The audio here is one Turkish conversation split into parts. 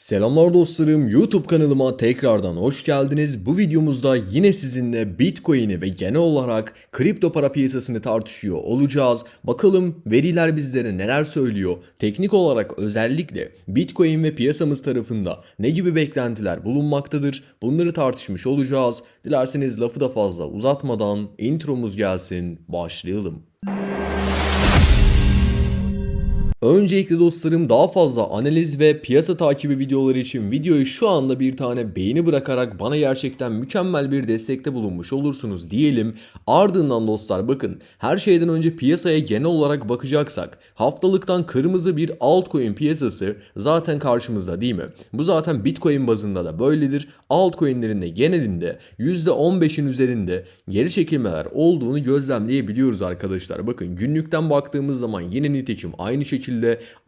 Selamlar dostlarım YouTube kanalıma tekrardan hoş geldiniz. Bu videomuzda yine sizinle Bitcoin'i ve genel olarak kripto para piyasasını tartışıyor olacağız. Bakalım veriler bizlere neler söylüyor? Teknik olarak özellikle Bitcoin ve piyasamız tarafında ne gibi beklentiler bulunmaktadır? Bunları tartışmış olacağız. Dilerseniz lafı da fazla uzatmadan intromuz gelsin başlayalım. Öncelikle dostlarım daha fazla analiz ve piyasa takibi videoları için videoyu şu anda bir tane beğeni bırakarak bana gerçekten mükemmel bir destekte bulunmuş olursunuz diyelim. Ardından dostlar bakın her şeyden önce piyasaya genel olarak bakacaksak haftalıktan kırmızı bir altcoin piyasası zaten karşımızda değil mi? Bu zaten Bitcoin bazında da böyledir. Altcoin'lerin de genelinde %15'in üzerinde geri çekilmeler olduğunu gözlemleyebiliyoruz arkadaşlar. Bakın günlükten baktığımız zaman yine nitekim aynı şekilde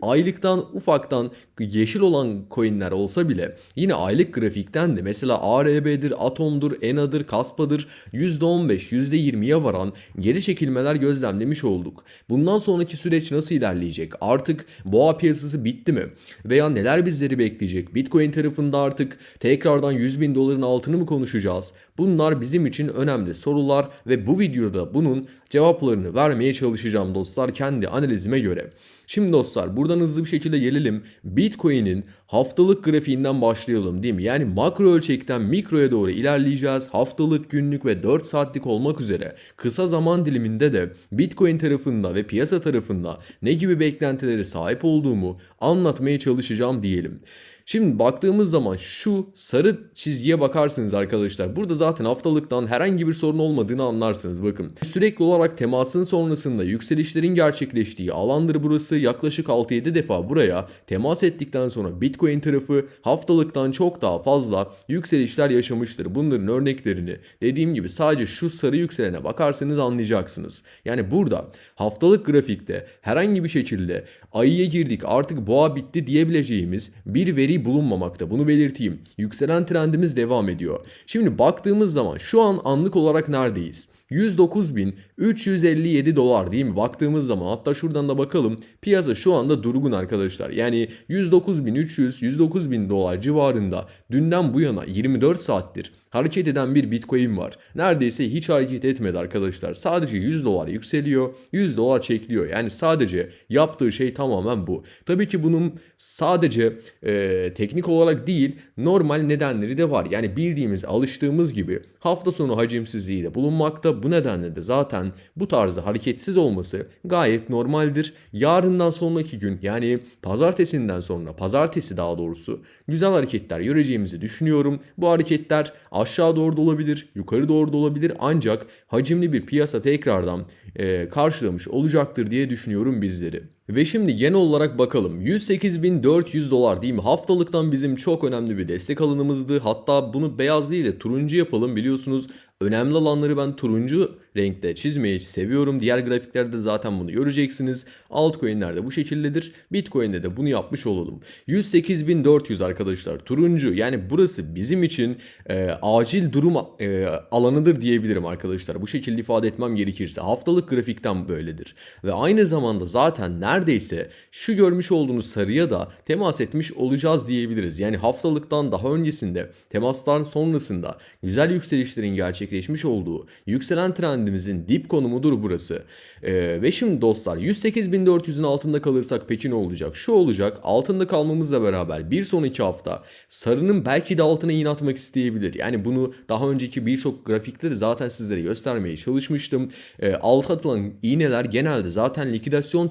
aylıktan ufaktan yeşil olan coinler olsa bile yine aylık grafikten de mesela ARB'dir, Atom'dur, ENA'dır, Kaspa'dır %15, %20'ye varan geri çekilmeler gözlemlemiş olduk. Bundan sonraki süreç nasıl ilerleyecek? Artık boğa piyasası bitti mi? Veya neler bizleri bekleyecek? Bitcoin tarafında artık tekrardan 100 bin doların altını mı konuşacağız? Bunlar bizim için önemli sorular ve bu videoda bunun cevaplarını vermeye çalışacağım dostlar kendi analizime göre. Şimdi dostlar buradan hızlı bir şekilde gelelim. Bitcoin'in haftalık grafiğinden başlayalım değil mi? Yani makro ölçekten mikroya doğru ilerleyeceğiz. Haftalık, günlük ve 4 saatlik olmak üzere kısa zaman diliminde de Bitcoin tarafında ve piyasa tarafında ne gibi beklentileri sahip olduğumu anlatmaya çalışacağım diyelim. Şimdi baktığımız zaman şu sarı çizgiye bakarsınız arkadaşlar. Burada zaten haftalıktan herhangi bir sorun olmadığını anlarsınız bakın. Sürekli olarak temasın sonrasında yükselişlerin gerçekleştiği alandır burası. Yaklaşık 6-7 defa buraya temas ettikten sonra Bitcoin tarafı haftalıktan çok daha fazla yükselişler yaşamıştır. Bunların örneklerini dediğim gibi sadece şu sarı yükselene bakarsanız anlayacaksınız. Yani burada haftalık grafikte herhangi bir şekilde ayıya girdik artık boğa bitti diyebileceğimiz bir veri bulunmamakta. Bunu belirteyim. Yükselen trendimiz devam ediyor. Şimdi baktığımız zaman şu an anlık olarak neredeyiz? 109.357 dolar değil mi? Baktığımız zaman hatta şuradan da bakalım. Piyasa şu anda durgun arkadaşlar. Yani 109.300 109.000 dolar civarında dünden bu yana 24 saattir hareket eden bir Bitcoin var. Neredeyse hiç hareket etmedi arkadaşlar. Sadece 100 dolar yükseliyor, 100 dolar çekiliyor. Yani sadece yaptığı şey tamamen bu. Tabii ki bunun sadece e, teknik olarak değil normal nedenleri de var. Yani bildiğimiz, alıştığımız gibi hafta sonu hacimsizliği de bulunmakta. Bu nedenle de zaten bu tarzda hareketsiz olması gayet normaldir. Yarından sonraki gün yani pazartesinden sonra, pazartesi daha doğrusu güzel hareketler göreceğimizi düşünüyorum. Bu hareketler aşağı doğru da olabilir, yukarı doğru da olabilir ancak hacimli bir piyasa tekrardan e, karşılamış olacaktır diye düşünüyorum bizleri. Ve şimdi genel olarak bakalım 108.400 dolar değil mi? Haftalıktan bizim çok önemli bir destek alanımızdı. Hatta bunu beyaz değil de turuncu yapalım biliyorsunuz. Önemli alanları ben turuncu renkte çizmeyi seviyorum. Diğer grafiklerde zaten bunu göreceksiniz. Altcoin'lerde bu şekildedir. Bitcoin'de de bunu yapmış olalım. 108.400 arkadaşlar turuncu yani burası bizim için e, acil durum e, alanıdır diyebilirim arkadaşlar. Bu şekilde ifade etmem gerekirse. Haftalık grafikten böyledir. Ve aynı zamanda zaten neredeyse şu görmüş olduğunuz sarıya da temas etmiş olacağız diyebiliriz. Yani haftalıktan daha öncesinde temasların sonrasında güzel yükselişlerin gerçekleşmiş olduğu yükselen trendimizin dip konumudur burası. Ee, ve şimdi dostlar 108.400'ün altında kalırsak peki ne olacak? Şu olacak altında kalmamızla beraber bir sonraki hafta sarının belki de altına iğne atmak isteyebilir. Yani bunu daha önceki birçok grafikte de zaten sizlere göstermeye çalışmıştım. Ee, alta atılan iğneler genelde zaten likidasyon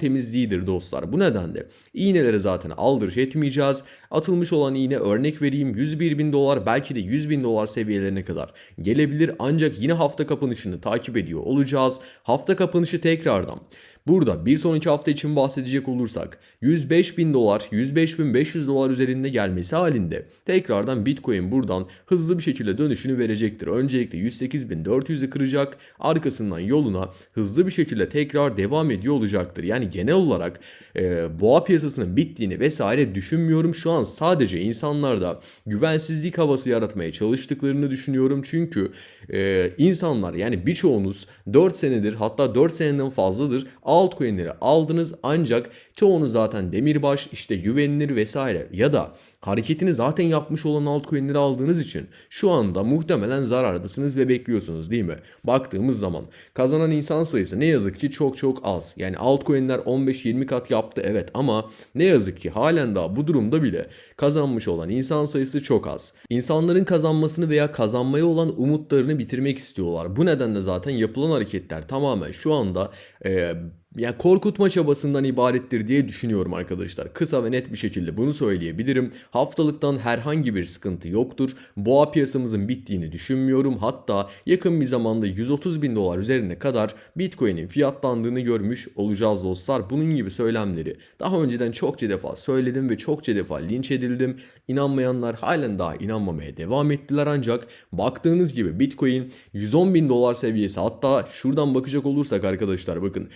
temizliğidir dostlar. Bu nedenle iğneleri zaten aldırış etmeyeceğiz. Atılmış olan iğne örnek vereyim 101 bin dolar belki de 100 bin dolar seviyelerine kadar gelebilir. Ancak yine hafta kapanışını takip ediyor olacağız. Hafta kapanışı tekrardan Burada bir sonraki hafta için bahsedecek olursak 105 bin dolar, 105 bin 500 dolar üzerinde gelmesi halinde tekrardan Bitcoin buradan hızlı bir şekilde dönüşünü verecektir. Öncelikle 108 bin 400'ü kıracak arkasından yoluna hızlı bir şekilde tekrar devam ediyor olacaktır. Yani genel olarak e, boğa piyasasının bittiğini vesaire düşünmüyorum. Şu an sadece insanlarda güvensizlik havası yaratmaya çalıştıklarını düşünüyorum. Çünkü e, insanlar yani birçoğunuz 4 senedir hatta 4 seneden fazladır altcoin'leri aldınız ancak çoğunu zaten demirbaş işte güvenilir vesaire ya da hareketini zaten yapmış olan altcoin'leri aldığınız için şu anda muhtemelen zarardasınız ve bekliyorsunuz değil mi? Baktığımız zaman kazanan insan sayısı ne yazık ki çok çok az. Yani altcoin'ler 15-20 kat yaptı evet ama ne yazık ki halen daha bu durumda bile kazanmış olan insan sayısı çok az. İnsanların kazanmasını veya kazanmaya olan umutlarını bitirmek istiyorlar. Bu nedenle zaten yapılan hareketler tamamen şu anda e, yani korkutma çabasından ibarettir diye düşünüyorum arkadaşlar. Kısa ve net bir şekilde bunu söyleyebilirim. Haftalıktan herhangi bir sıkıntı yoktur. Boğa piyasamızın bittiğini düşünmüyorum. Hatta yakın bir zamanda 130 bin dolar üzerine kadar Bitcoin'in fiyatlandığını görmüş olacağız dostlar. Bunun gibi söylemleri daha önceden çokça defa söyledim ve çokça defa linç edildim. İnanmayanlar halen daha inanmamaya devam ettiler ancak baktığınız gibi Bitcoin 110 bin dolar seviyesi hatta şuradan bakacak olursak arkadaşlar bakın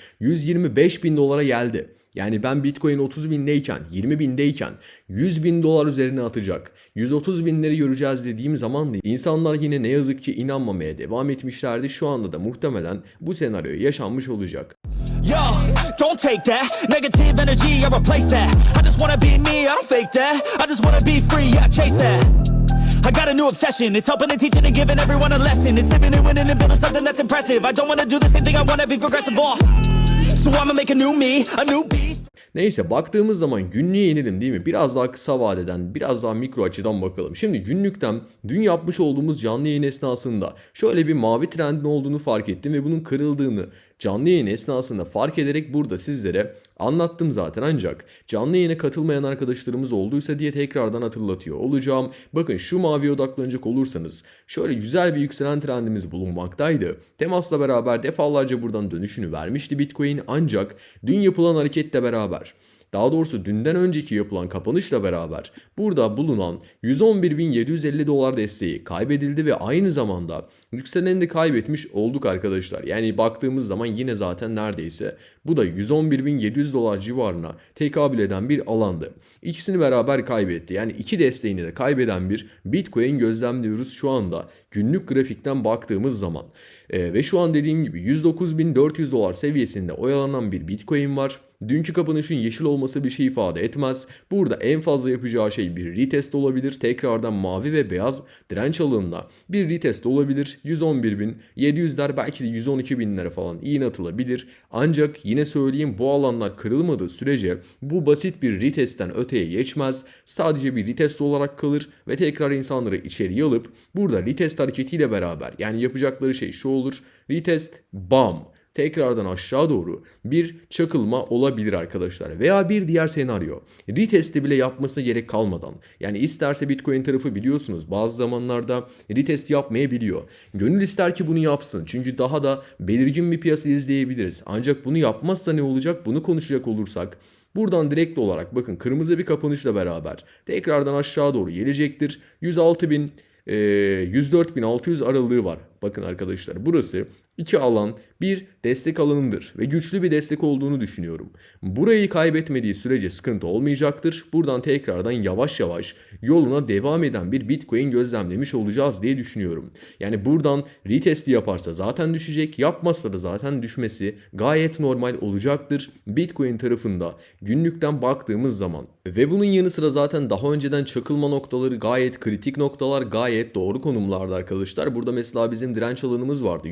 125 bin dolara geldi. Yani ben Bitcoin 30 bindeyken, 20 bindeyken 100 bin dolar üzerine atacak. 130 binleri göreceğiz dediğim zaman da insanlar yine ne yazık ki inanmamaya devam etmişlerdi. Şu anda da muhtemelen bu senaryo yaşanmış olacak. Yo, don't take that negative energy. I replace that. I just wanna be me. I don't fake that. I just wanna be free. I chase that. I got a new obsession. It's helping and teaching and giving everyone a lesson. It's living and winning and building something that's impressive. I don't wanna do the same thing. I wanna be progressive. Oh. Neyse baktığımız zaman günlüğe inelim değil mi? Biraz daha kısa vadeden, biraz daha mikro açıdan bakalım. Şimdi günlükten dün yapmış olduğumuz canlı yayın esnasında şöyle bir mavi trendin olduğunu fark ettim ve bunun kırıldığını canlı yayın esnasında fark ederek burada sizlere anlattım zaten ancak canlı yayına katılmayan arkadaşlarımız olduysa diye tekrardan hatırlatıyor olacağım. Bakın şu maviye odaklanacak olursanız şöyle güzel bir yükselen trendimiz bulunmaktaydı. Temasla beraber defalarca buradan dönüşünü vermişti Bitcoin ancak dün yapılan hareketle beraber daha doğrusu dünden önceki yapılan kapanışla beraber burada bulunan 111.750 dolar desteği kaybedildi ve aynı zamanda yükseleni de kaybetmiş olduk arkadaşlar. Yani baktığımız zaman yine zaten neredeyse bu da 111.700 dolar civarına tekabül eden bir alandı. İkisini beraber kaybetti. Yani iki desteğini de kaybeden bir Bitcoin gözlemliyoruz şu anda günlük grafikten baktığımız zaman. Ee, ve şu an dediğim gibi 109.400 dolar seviyesinde oyalanan bir Bitcoin var. Dünkü kapanışın yeşil olması bir şey ifade etmez. Burada en fazla yapacağı şey bir retest olabilir. Tekrardan mavi ve beyaz direnç alanına bir retest olabilir. 111.700'ler belki de 112.000'lere falan iğne atılabilir. Ancak yine söyleyeyim bu alanlar kırılmadığı sürece bu basit bir retestten öteye geçmez. Sadece bir retest olarak kalır ve tekrar insanları içeriye alıp burada retest hareketiyle beraber yani yapacakları şey şu olur. Retest bam tekrardan aşağı doğru bir çakılma olabilir arkadaşlar. Veya bir diğer senaryo retesti bile yapmasına gerek kalmadan yani isterse Bitcoin tarafı biliyorsunuz bazı zamanlarda retest yapmayabiliyor. Gönül ister ki bunu yapsın çünkü daha da belirgin bir piyasa izleyebiliriz. Ancak bunu yapmazsa ne olacak bunu konuşacak olursak Buradan direkt olarak bakın kırmızı bir kapanışla beraber tekrardan aşağı doğru gelecektir. 106 bin 104.600 aralığı var. Bakın arkadaşlar burası iki alan bir destek alanındır ve güçlü bir destek olduğunu düşünüyorum. Burayı kaybetmediği sürece sıkıntı olmayacaktır. Buradan tekrardan yavaş yavaş yoluna devam eden bir Bitcoin gözlemlemiş olacağız diye düşünüyorum. Yani buradan retesti yaparsa zaten düşecek, yapmazsa da zaten düşmesi gayet normal olacaktır. Bitcoin tarafında günlükten baktığımız zaman ve bunun yanı sıra zaten daha önceden çakılma noktaları gayet kritik noktalar, gayet doğru konumlarda arkadaşlar. Burada mesela bizim direnç alanımız vardı.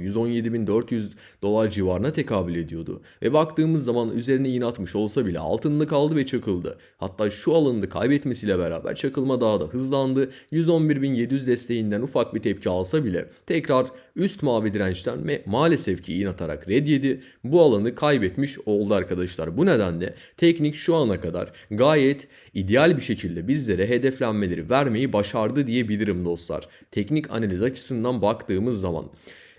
117.400 dolar civarına tekabül ediyordu. Ve baktığımız zaman üzerine iğne atmış olsa bile altında kaldı ve çakıldı. Hatta şu alanını kaybetmesiyle beraber çakılma daha da hızlandı. 111.700 desteğinden ufak bir tepki alsa bile tekrar üst mavi dirençten ve maalesef ki iğne atarak red yedi. Bu alanı kaybetmiş oldu arkadaşlar. Bu nedenle teknik şu ana kadar gayet ideal bir şekilde bizlere hedeflenmeleri vermeyi başardı diyebilirim dostlar. Teknik analiz açısından baktığımız zaman.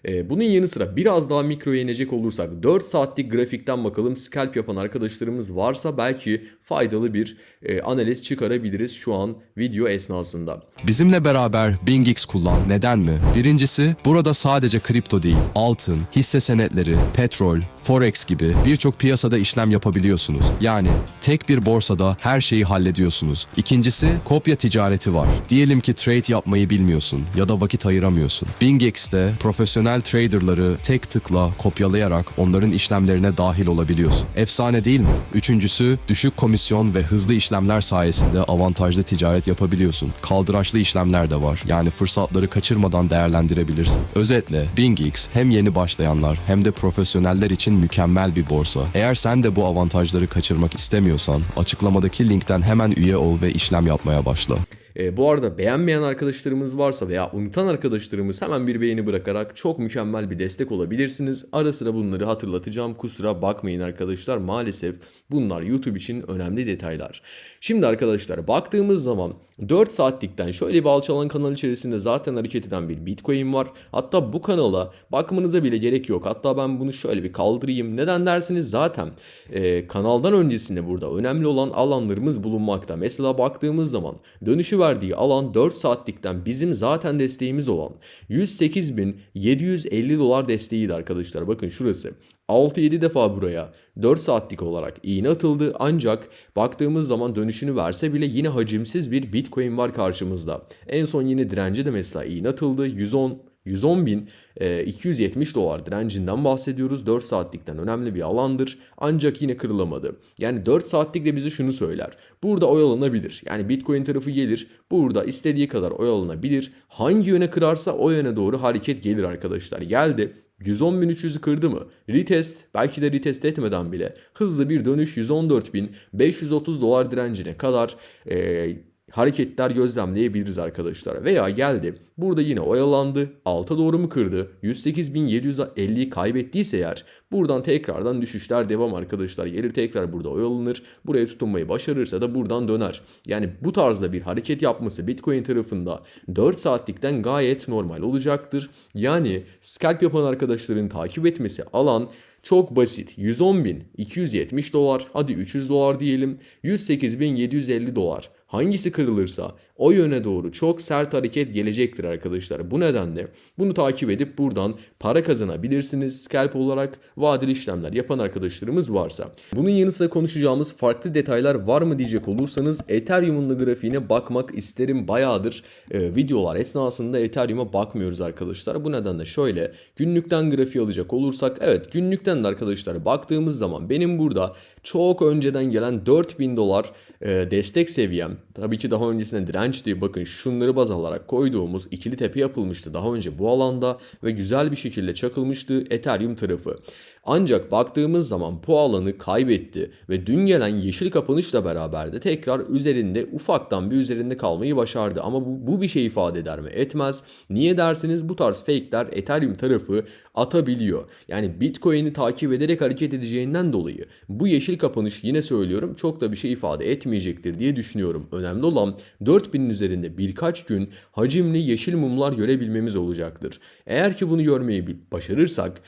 Ee, bunun yanı sıra biraz daha mikroya inecek olursak 4 saatlik grafikten bakalım scalp yapan arkadaşlarımız varsa belki faydalı bir e, analiz çıkarabiliriz şu an video esnasında. Bizimle beraber BingX kullan. Neden mi? Birincisi, burada sadece kripto değil, altın, hisse senetleri, petrol, forex gibi birçok piyasada işlem yapabiliyorsunuz. Yani tek bir borsada her şeyi hallediyorsunuz. İkincisi, kopya ticareti var. Diyelim ki trade yapmayı bilmiyorsun ya da vakit ayıramıyorsun. BingX'te profesyonel profesyonel traderları tek tıkla kopyalayarak onların işlemlerine dahil olabiliyorsun. Efsane değil mi? Üçüncüsü düşük komisyon ve hızlı işlemler sayesinde avantajlı ticaret yapabiliyorsun. Kaldıraçlı işlemler de var. Yani fırsatları kaçırmadan değerlendirebilirsin. Özetle BingX hem yeni başlayanlar hem de profesyoneller için mükemmel bir borsa. Eğer sen de bu avantajları kaçırmak istemiyorsan açıklamadaki linkten hemen üye ol ve işlem yapmaya başla. E, bu arada beğenmeyen arkadaşlarımız varsa veya unutan arkadaşlarımız hemen bir beğeni bırakarak çok mükemmel bir destek olabilirsiniz. Ara sıra bunları hatırlatacağım. Kusura bakmayın arkadaşlar. Maalesef bunlar YouTube için önemli detaylar. Şimdi arkadaşlar baktığımız zaman 4 saatlikten şöyle bir alçalan kanal içerisinde zaten hareket eden bir Bitcoin var. Hatta bu kanala bakmanıza bile gerek yok. Hatta ben bunu şöyle bir kaldırayım. Neden dersiniz zaten e, kanaldan öncesinde burada önemli olan alanlarımız bulunmakta. Mesela baktığımız zaman dönüşü verdiği alan 4 saatlikten bizim zaten desteğimiz olan 108.750 dolar desteğiydi arkadaşlar. Bakın şurası. 6-7 defa buraya 4 saatlik olarak iğne atıldı ancak baktığımız zaman dönüşünü verse bile yine hacimsiz bir Bitcoin var karşımızda. En son yine direnci de mesela iğne atıldı 110 110 bin e, 270 dolar direncinden bahsediyoruz. 4 saatlikten önemli bir alandır. Ancak yine kırılamadı. Yani 4 saatlik de bize şunu söyler. Burada oyalanabilir. Yani Bitcoin tarafı gelir. Burada istediği kadar oyalanabilir. Hangi yöne kırarsa o yöne doğru hareket gelir arkadaşlar. Geldi. 110.300'ü kırdı mı? Retest belki de retest etmeden bile hızlı bir dönüş 114.530 dolar direncine kadar e, hareketler gözlemleyebiliriz arkadaşlar. Veya geldi burada yine oyalandı alta doğru mu kırdı 108.750'yi kaybettiyse eğer buradan tekrardan düşüşler devam arkadaşlar. Gelir tekrar burada oyalanır buraya tutunmayı başarırsa da buradan döner. Yani bu tarzda bir hareket yapması Bitcoin tarafında 4 saatlikten gayet normal olacaktır. Yani scalp yapan arkadaşların takip etmesi alan çok basit. 110.270 dolar, hadi 300 dolar diyelim. 108.750 dolar. Hangisi kırılırsa o yöne doğru çok sert hareket gelecektir arkadaşlar. Bu nedenle bunu takip edip buradan para kazanabilirsiniz. Scalp olarak vadeli işlemler yapan arkadaşlarımız varsa. Bunun yanı sıra konuşacağımız farklı detaylar var mı diyecek olursanız Ethereum'un grafiğine bakmak isterim. Bayağıdır e, videolar esnasında Ethereum'a bakmıyoruz arkadaşlar. Bu nedenle şöyle günlükten grafiği alacak olursak evet günlükten de arkadaşlar baktığımız zaman benim burada çok önceden gelen 4000 dolar e, destek seviyem tabii ki daha öncesinde dirençti. Bakın şunları baz alarak koyduğumuz ikili tepe yapılmıştı daha önce bu alanda ve güzel bir şekilde çakılmıştı Ethereum tarafı. Ancak baktığımız zaman bu alanı kaybetti ve dün gelen yeşil kapanışla beraber de tekrar üzerinde ufaktan bir üzerinde kalmayı başardı. Ama bu, bu bir şey ifade eder mi? Etmez. Niye derseniz bu tarz fake'ler Ethereum tarafı atabiliyor. Yani Bitcoin'i takip ederek hareket edeceğinden dolayı bu yeşil kapanış yine söylüyorum çok da bir şey ifade etmeyecektir diye düşünüyorum. Önemli olan 4000'in üzerinde birkaç gün hacimli yeşil mumlar görebilmemiz olacaktır. Eğer ki bunu görmeyi başarırsak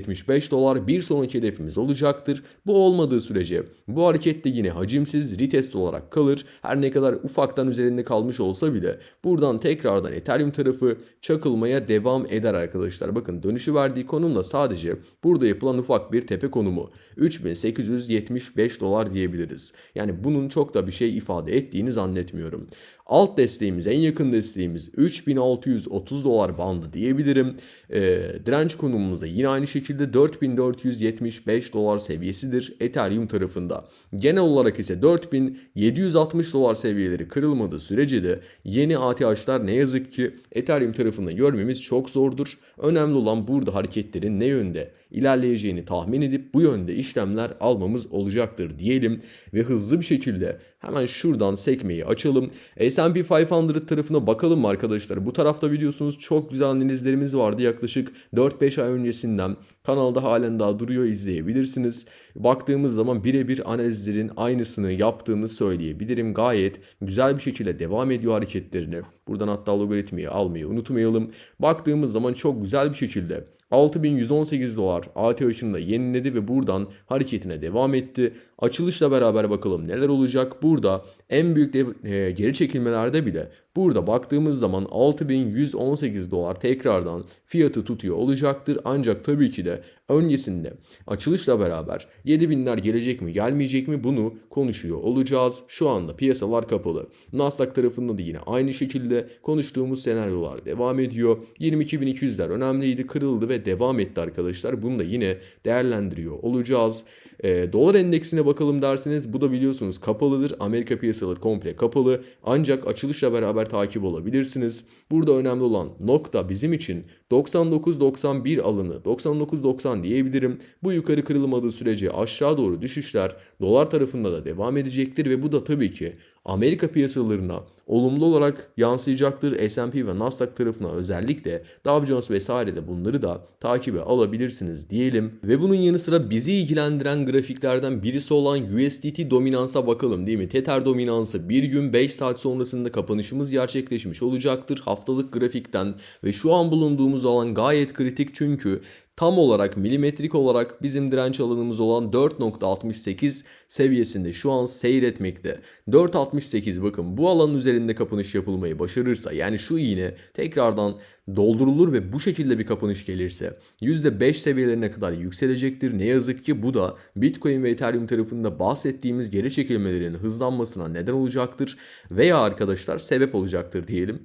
4475 dolar bir sonraki hedefimiz olacaktır. Bu olmadığı sürece bu harekette yine hacimsiz retest olarak kalır. Her ne kadar ufaktan üzerinde kalmış olsa bile buradan tekrardan Ethereum tarafı çakılmaya devam eder arkadaşlar. Bakın dönüşü verdiği konumla sadece burada yapılan ufak bir tepe konumu 3875 dolar diyebiliriz. Yani bunun çok da bir şey ifade ettiğini zannetmiyorum. Alt desteğimiz, en yakın desteğimiz 3630 dolar bandı diyebilirim. E, direnç konumumuzda yine aynı şekilde 4475 dolar seviyesidir Ethereum tarafında. Genel olarak ise 4760 dolar seviyeleri kırılmadığı sürece de yeni ATH'lar ne yazık ki Ethereum tarafında görmemiz çok zordur. Önemli olan burada hareketlerin ne yönde ilerleyeceğini tahmin edip bu yönde işlemler almamız olacaktır diyelim ve hızlı bir şekilde hemen şuradan sekmeyi açalım. S&P 500 tarafına bakalım arkadaşlar. Bu tarafta biliyorsunuz çok güzel analizlerimiz vardı yaklaşık 4-5 ay öncesinden. Kanalda halen daha duruyor izleyebilirsiniz. Baktığımız zaman birebir analizlerin aynısını yaptığını söyleyebilirim. Gayet güzel bir şekilde devam ediyor hareketlerini. Buradan hatta logaritmayı almayı unutmayalım. Baktığımız zaman çok güzel bir şekilde 6118 dolar ATH'ını da yeniledi ve buradan hareketine devam etti. Açılışla beraber bakalım neler olacak. Burada en büyük dev- e, geri çekilmelerde bile burada baktığımız zaman 6118 dolar tekrardan fiyatı tutuyor olacaktır. Ancak tabii ki de öncesinde açılışla beraber 7000'ler gelecek mi gelmeyecek mi bunu konuşuyor olacağız. Şu anda piyasalar kapalı. Nasdaq tarafında da yine aynı şekilde konuştuğumuz senaryolar devam ediyor. 22.200'ler önemliydi kırıldı ve devam etti arkadaşlar. Bunu da yine değerlendiriyor olacağız. E, dolar endeksine bakalım derseniz bu da biliyorsunuz kapalıdır. Amerika piyasaları komple kapalı. Ancak açılışla beraber takip olabilirsiniz. Burada önemli olan nokta bizim için 99-91 alını 99-90 diyebilirim. Bu yukarı kırılmadığı sürece aşağı doğru düşüşler dolar tarafında da devam edecektir ve bu da tabii ki Amerika piyasalarına olumlu olarak yansıyacaktır. S&P ve Nasdaq tarafına özellikle Dow Jones vesaire de bunları da takibe alabilirsiniz diyelim. Ve bunun yanı sıra bizi ilgilendiren grafiklerden birisi olan USDT dominansa bakalım değil mi? Tether dominansı bir gün 5 saat sonrasında kapanışımız gerçekleşmiş olacaktır haftalık grafikten ve şu an bulunduğumuz alan gayet kritik çünkü tam olarak milimetrik olarak bizim direnç alanımız olan 4.68 seviyesinde şu an seyretmekte. 4.68 bakın bu alanın üzerinde kapanış yapılmayı başarırsa yani şu iğne tekrardan doldurulur ve bu şekilde bir kapanış gelirse %5 seviyelerine kadar yükselecektir. Ne yazık ki bu da Bitcoin ve Ethereum tarafında bahsettiğimiz geri çekilmelerin hızlanmasına neden olacaktır veya arkadaşlar sebep olacaktır diyelim.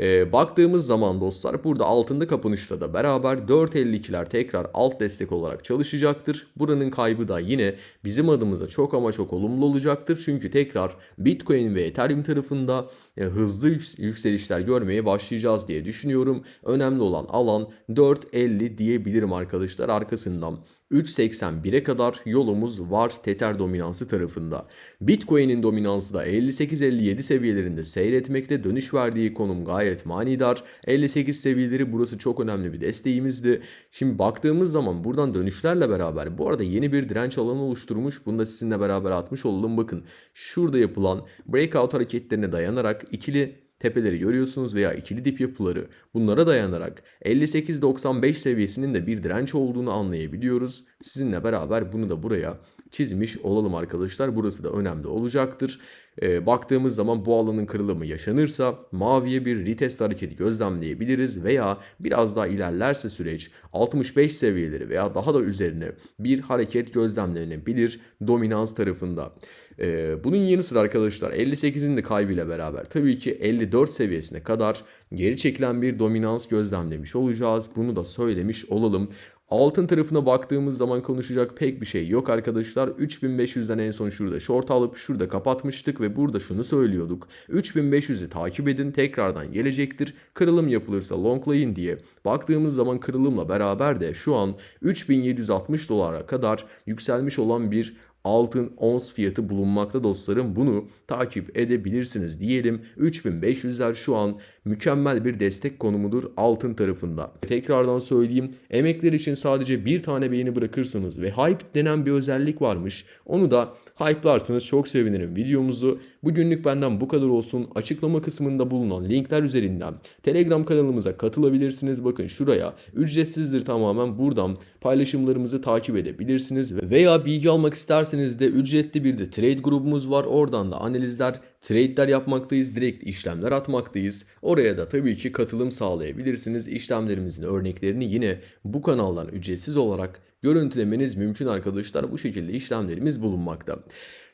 Ee, baktığımız zaman dostlar burada altında kapanışla da beraber 4.52'ler tekrar alt destek olarak çalışacaktır. Buranın kaybı da yine bizim adımıza çok ama çok olumlu olacaktır. Çünkü tekrar Bitcoin ve Ethereum tarafında e, hızlı yüks- yükselişler görmeye başlayacağız diye düşünüyorum. Önemli olan alan 4.50 diyebilirim arkadaşlar. Arkasından 3.81'e kadar yolumuz var Tether dominansı tarafında. Bitcoin'in dominansı da 58-57 seviyelerinde seyretmekte. Dönüş verdiği konum gayet manidar. 58 seviyeleri burası çok önemli bir desteğimizdi. Şimdi baktığımız zaman buradan dönüşlerle beraber bu arada yeni bir direnç alanı oluşturmuş. Bunu da sizinle beraber atmış olalım. Bakın şurada yapılan breakout hareketlerine dayanarak ikili tepeleri görüyorsunuz veya ikili dip yapıları bunlara dayanarak 58-95 seviyesinin de bir direnç olduğunu anlayabiliyoruz. Sizinle beraber bunu da buraya çizmiş olalım arkadaşlar. Burası da önemli olacaktır. Ee, baktığımız zaman bu alanın kırılımı yaşanırsa maviye bir retest hareketi gözlemleyebiliriz veya biraz daha ilerlerse süreç 65 seviyeleri veya daha da üzerine bir hareket gözlemlenebilir dominans tarafında. Ee, bunun yanı sıra arkadaşlar 58'in de kaybıyla beraber tabii ki 54 seviyesine kadar geri çekilen bir dominans gözlemlemiş olacağız. Bunu da söylemiş olalım. Altın tarafına baktığımız zaman konuşacak pek bir şey yok arkadaşlar. 3500'den en son şurada short alıp şurada kapatmıştık ve burada şunu söylüyorduk. 3500'ü takip edin tekrardan gelecektir. Kırılım yapılırsa longlayın diye. Baktığımız zaman kırılımla beraber de şu an 3760 dolara kadar yükselmiş olan bir altın ons fiyatı bulunmakta dostlarım. Bunu takip edebilirsiniz diyelim. 3500'ler şu an mükemmel bir destek konumudur altın tarafında. Tekrardan söyleyeyim. Emekler için sadece bir tane beğeni bırakırsınız ve hype denen bir özellik varmış. Onu da hype'larsanız çok sevinirim videomuzu. Bugünlük benden bu kadar olsun. Açıklama kısmında bulunan linkler üzerinden Telegram kanalımıza katılabilirsiniz. Bakın şuraya ücretsizdir tamamen buradan paylaşımlarımızı takip edebilirsiniz. Veya bilgi almak isterseniz de ücretli bir de trade grubumuz var. Oradan da analizler, trade'ler yapmaktayız. Direkt işlemler atmaktayız. Oraya da tabii ki katılım sağlayabilirsiniz. İşlemlerimizin örneklerini yine bu kanaldan ücretsiz olarak görüntülemeniz mümkün arkadaşlar. Bu şekilde işlemlerimiz bulunmakta.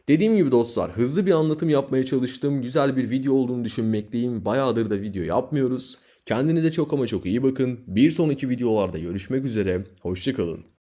Dediğim gibi dostlar hızlı bir anlatım yapmaya çalıştım. Güzel bir video olduğunu düşünmekteyim. Bayağıdır da video yapmıyoruz. Kendinize çok ama çok iyi bakın. Bir sonraki videolarda görüşmek üzere. Hoşçakalın.